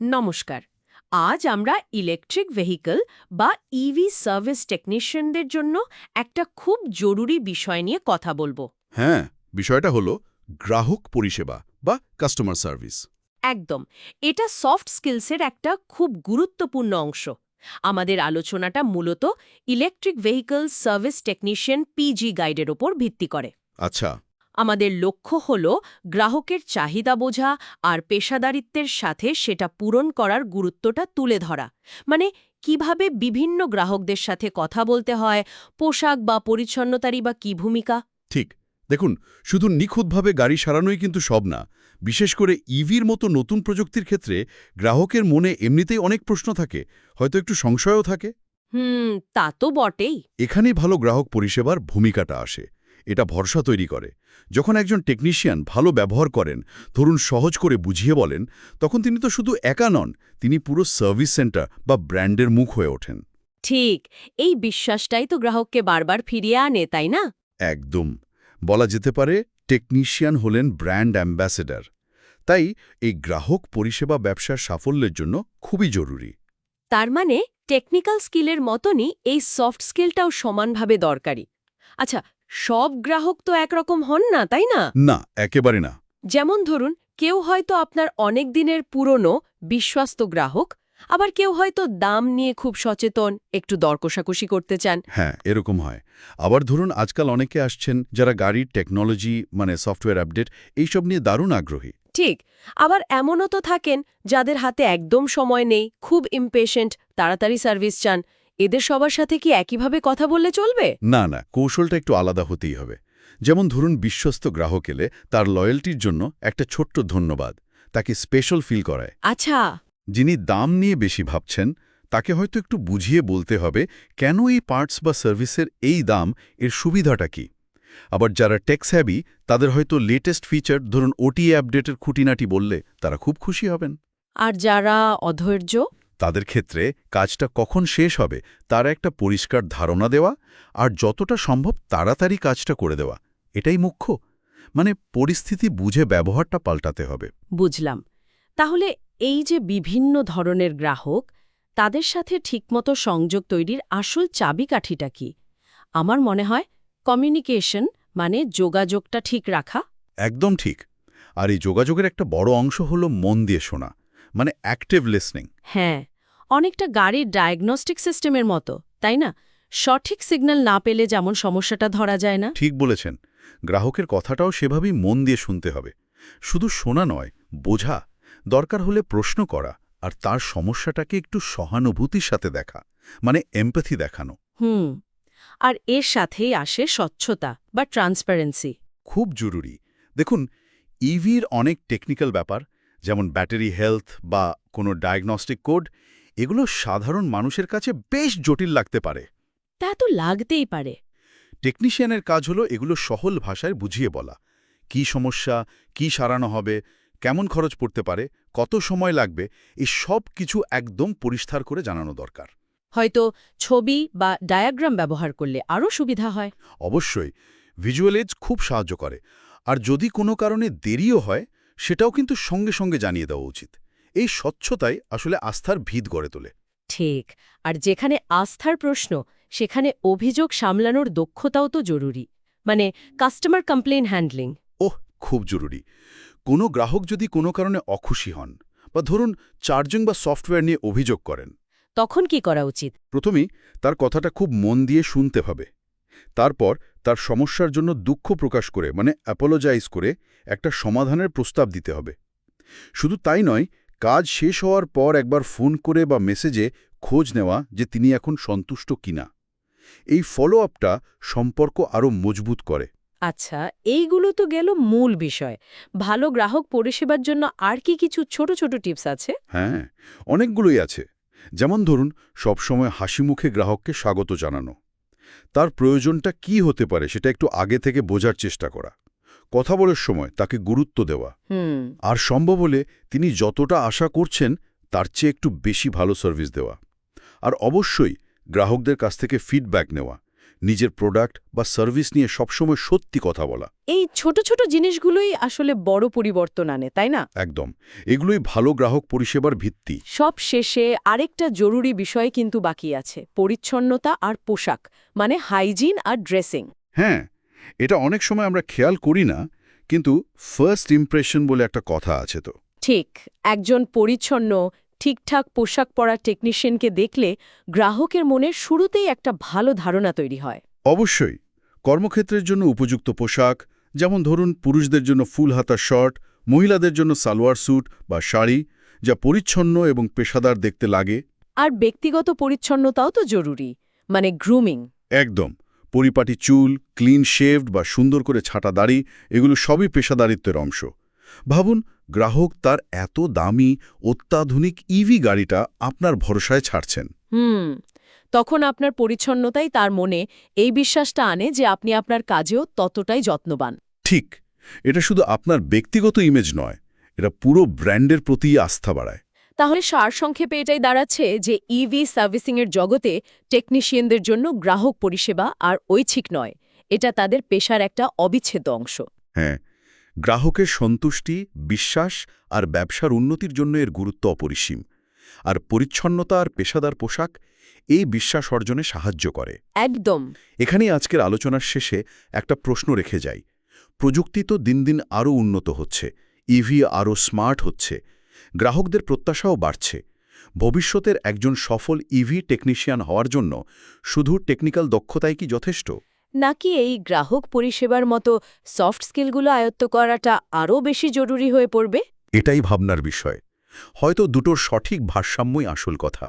নমস্কার। আজ আমরা ইলেকট্রিক ভেহিকল বা ইভি সার্ভিস টেকনিশিয়ানদের জন্য একটা খুব জরুরি বিষয় নিয়ে কথা বলব। হ্যাঁ বিষয়টা হলো গ্রাহক পরিষেবা বা কাস্টমার সার্ভিস একদম এটা সফট স্কিলসের একটা খুব গুরুত্বপূর্ণ অংশ। আমাদের আলোচনাটা মূলত electric vehicle service technician PG গাইডের ওপর ভিত্তি করে। আচ্ছা আমাদের লক্ষ্য হল গ্রাহকের চাহিদা বোঝা আর পেশাদারিত্বের সাথে সেটা পূরণ করার গুরুত্বটা তুলে ধরা। মানে কীভাবে বিভিন্ন গ্রাহকদের সাথে কথা বলতে হয় পোশাক বা পরিচ্ছন্নতারই বা কি ভূমিকা? ঠিক। দেখুন শুধু নিখুঁতভাবে গাড়ি সারানোই কিন্তু সব না। বিশেষ করে ইভির মতো নতুন প্রযুক্তির ক্ষেত্রে গ্রাহকের মনে এমনিতেই অনেক প্রশ্ন থাকে। হয়তো একটু সংশয়ও থাকে। হুম তা তো বটেই। এখানেই ভালো গ্রাহক পরিষেবার ভূমিকাটা আসে। এটা ভরসা তৈরি করে। যখন একজন টেকনিশিয়ান ভালো ব্যবহার করেন ধরুন সহজ করে বুঝিয়ে বলেন তখন তিনি তো শুধু একা নন তিনি পুরো সার্ভিস সেন্টার বা ব্র্যান্ডের মুখ হয়ে ওঠেন। ঠিক এই বিশ্বাসটাই তো গ্রাহককে বারবার ফিরিয়ে আনে তাই না? একদম। বলা যেতে পারে টেকনিশিয়ান হলেন ব্র্যান্ড অ্যাম্বাসেডর তাই এই গ্রাহক পরিষেবা ব্যবসার সাফল্যের জন্য খুবই জরুরি। তার মানে টেকনিক্যাল স্কিলের মতনই এই সফট স্কিলটাও সমানভাবে দরকারি। আচ্ছা সব গ্রাহক তো একরকম হন না তাই না? না একেবারে না। যেমন ধরুন কেউ হয়তো আপনার অনেক দিনের পুরনো বিশ্বস্ত গ্রাহক আবার কেউ হয়তো দাম নিয়ে খুব সচেতন একটু দরকষাকষি করতে চান। হ্যাঁ এরকম হয়। আবার ধরুন আজকাল অনেকে আসছেন যারা গাড়ির টেকনোলজি মানে সফটওয়্যার আপডেট এইসব নিয়ে দারুণ আগ্রহী। ঠিক আবার এমনও তো থাকেন যাদের হাতে একদম সময় নেই খুব ইমপেশেন্ট তাড়াতাড়ি সার্ভিস চান। এদের সবার সাথে কি একইভাবে কথা বললে চলবে? না না কৌশলটা একটু আলাদা হতেই হবে। যেমন ধরুন বিশ্বস্ত গ্রাহক এলে তার লয়্যালটির জন্য একটা ছোট্ট ধন্যবাদ তাকে স্পেশাল ফিল করায়। আচ্ছা। যিনি দাম নিয়ে বেশি ভাবছেন তাকে হয়তো একটু বুঝিয়ে বলতে হবে কেন এই পার্টস বা সার্ভিসের এই দাম এর সুবিধাটা কি? আবার যারা টেক্স হ্যাবি তাদের হয়তো লেটেস্ট ফিচার ধরুন ওটিএ আপডেটের খুঁটিনাটি বললে তারা খুব খুশি হবেন। আর যারা অধৈর্য তাদের ক্ষেত্রে কাজটা কখন শেষ হবে তার একটা পরিষ্কার ধারণা দেওয়া আর যতটা সম্ভব তাড়াতাড়ি কাজটা করে দেওয়া এটাই মুখ্য। মানে পরিস্থিতি বুঝে ব্যবহারটা পাল্টাতে হবে। বুঝলাম। তাহলে এই যে বিভিন্ন ধরনের গ্রাহক তাদের সাথে ঠিকমতো সংযোগ তৈরির আসল চাবিকাঠিটা কি? আমার মনে হয় কমিউনিকেশন মানে যোগাযোগটা ঠিক রাখা। একদম ঠিক। আর এই যোগাযোগের একটা বড় অংশ হলো মন দিয়ে শোনা। মানে অ্যাক্টিভ লিসনিং হ্যাঁ অনেকটা গাড়ির ডায়াগনস্টিক সিস্টেমের মতো তাই না? সঠিক সিগন্যাল না পেলে যেমন সমস্যাটা ধরা যায় না। ঠিক বলেছেন। গ্রাহকের কথাটাও সেভাবেই মন দিয়ে শুনতে হবে। শুধু শোনা নয় বোঝা দরকার হলে প্রশ্ন করা আর তার সমস্যাটাকে একটু সহানুভূতির সাথে দেখা মানে এমপ্যাথি দেখানো। হুম আর এর সাথেই আসে স্বচ্ছতা বা ট্রান্সপারেন্সি খুব জরুরি। দেখুন ইভির অনেক টেকনিক্যাল ব্যাপার যেমন ব্যাটারি হেলথ বা কোনো ডায়াগনস্টিক কোড এগুলো সাধারণ মানুষের কাছে বেশ জটিল লাগতে পারে। তা তো লাগতেই পারে। টেকনিশিয়ানের কাজ হলো এগুলো সহল ভাষায় বুঝিয়ে বলা। কি সমস্যা কি সারানো হবে কেমন খরচ পড়তে পারে কত সময় লাগবে এই সব কিছু একদম পরিষ্কার করে জানানো দরকার। হয়তো ছবি বা ডায়াগ্রাম ব্যবহার করলে আরও সুবিধা হয়। অবশ্যই ভিজুয়াল এজ খুব সাহায্য করে। আর যদি কোনো কারণে দেরিও হয় সেটাও কিন্তু সঙ্গে সঙ্গে জানিয়ে দেওয়া উচিত। এই স্বচ্ছতাই আসলে আস্থার ভিত গড়ে তোলে। ঠিক আর যেখানে আস্থার প্রশ্ন সেখানে অভিযোগ সামলানোর দক্ষতাও তো জরুরি। মানে কাস্টমার কমপ্লেন হ্যান্ডলিং ওহ খুব জরুরি। কোনো গ্রাহক যদি কোনো কারণে অখুশি হন বা ধরুন চার্জিং বা সফটওয়্যার নিয়ে অভিযোগ করেন। তখন কি করা উচিত? প্রথমেই তার কথাটা খুব মন দিয়ে শুনতে হবে। তারপর তার সমস্যার জন্য দুঃখ প্রকাশ করে মানে অ্যাপোলোজাইজ করে একটা সমাধানের প্রস্তাব দিতে হবে। শুধু তাই নয় কাজ শেষ হওয়ার পর একবার ফোন করে বা মেসেজে খোঁজ নেওয়া যে তিনি এখন সন্তুষ্ট কিনা। এই ফলো আপটা সম্পর্ক আরও মজবুত করে। আচ্ছা এইগুলো তো গেল মূল বিষয়। ভালো গ্রাহক পরিষেবার জন্য আর কি কিছু ছোট ছোট টিপস আছে? হ্যাঁ অনেকগুলোই আছে। যেমন ধরুন সবসময় হাসি মুখে গ্রাহককে স্বাগত জানানো। তার প্রয়োজনটা কি হতে পারে সেটা একটু আগে থেকে বোঝার চেষ্টা করা। কথা বলার সময় তাকে গুরুত্ব দেওয়া। আর সম্ভব হলে তিনি যতটা আশা করছেন তার চেয়ে একটু বেশি ভালো সার্ভিস দেওয়া। আর অবশ্যই গ্রাহকদের কাছ থেকে ফিডব্যাক নেওয়া। নিজের প্রোডাক্ট বা সার্ভিস নিয়ে সবসময় সত্যি কথা বলা। এই ছোট ছোট জিনিসগুলোই আসলে বড় পরিবর্তন আনে তাই না? একদম। এগুলোই ভালো গ্রাহক পরিষেবার ভিত্তি। সব শেষে আরেকটা জরুরি বিষয় কিন্তু বাকি আছে পরিচ্ছন্নতা আর পোশাক মানে হাইজিন আর ড্রেসিং হ্যাঁ এটা অনেক সময় আমরা খেয়াল করি না কিন্তু ফার্স্ট ইমপ্রেশন বলে একটা কথা আছে তো। ঠিক একজন পরিচ্ছন্ন ঠিকঠাক পোশাক পরা টেকনিশিয়ানকে দেখলে গ্রাহকের মনে শুরুতেই একটা ভালো ধারণা তৈরি হয়। অবশ্যই কর্মক্ষেত্রের জন্য উপযুক্ত পোশাক যেমন ধরুন পুরুষদের জন্য ফুল হাতা শর্ট মহিলাদের জন্য সালোয়ার স্যুট বা শাড়ি যা পরিচ্ছন্ন এবং পেশাদার দেখতে লাগে। আর ব্যক্তিগত পরিচ্ছন্নতাও তো জরুরি মানে গ্রুমিং একদম পরিপাটি চুল ক্লিন শেভড বা সুন্দর করে ছাটা দাড়ি এগুলো সবই পেশাদারিত্বের অংশ। ভাবুন গ্রাহক তার এত দামি অত্যাধুনিক ইভি গাড়িটা আপনার ভরসায় ছাড়ছেন। হুম তখন আপনার পরিচ্ছন্নতাই তার মনে এই বিশ্বাসটা আনে যে আপনি আপনার কাজেও ততটাই যত্নবান। ঠিক এটা শুধু আপনার ব্যক্তিগত ইমেজ নয় এটা পুরো ব্র্যান্ডের প্রতি আস্থা বাড়ায়। তাহলে সারসংক্ষেপে এটাই দাঁড়াচ্ছে যে ইভি সার্ভিসিংয়ের জগতে টেকনিশিয়ানদের জন্য গ্রাহক পরিষেবা আর ঐচ্ছিক নয় এটা তাদের পেশার একটা অবিচ্ছেদ্য অংশ। হ্যাঁ গ্রাহকের সন্তুষ্টি বিশ্বাস আর ব্যবসার উন্নতির জন্য এর গুরুত্ব অপরিসীম। আর পরিচ্ছন্নতা আর পেশাদার পোশাক এই বিশ্বাস অর্জনে সাহায্য করে। একদম। এখানেই আজকের আলোচনার শেষে একটা প্রশ্ন রেখে যাই। প্রযুক্তি তো দিন দিন আরও উন্নত হচ্ছে ইভি আরও স্মার্ট হচ্ছে গ্রাহকদের প্রত্যাশাও বাড়ছে। ভবিষ্যতের একজন সফল ইভি টেকনিশিয়ান হওয়ার জন্য শুধু টেকনিক্যাল দক্ষতাই কি যথেষ্ট? নাকি এই গ্রাহক পরিষেবার মতো সফট স্কিলগুলো আয়ত্ত করাটা আরও বেশি জরুরি হয়ে পড়বে? এটাই ভাবনার বিষয়। হয়তো দুটোর সঠিক ভারসাম্যই আসল কথা।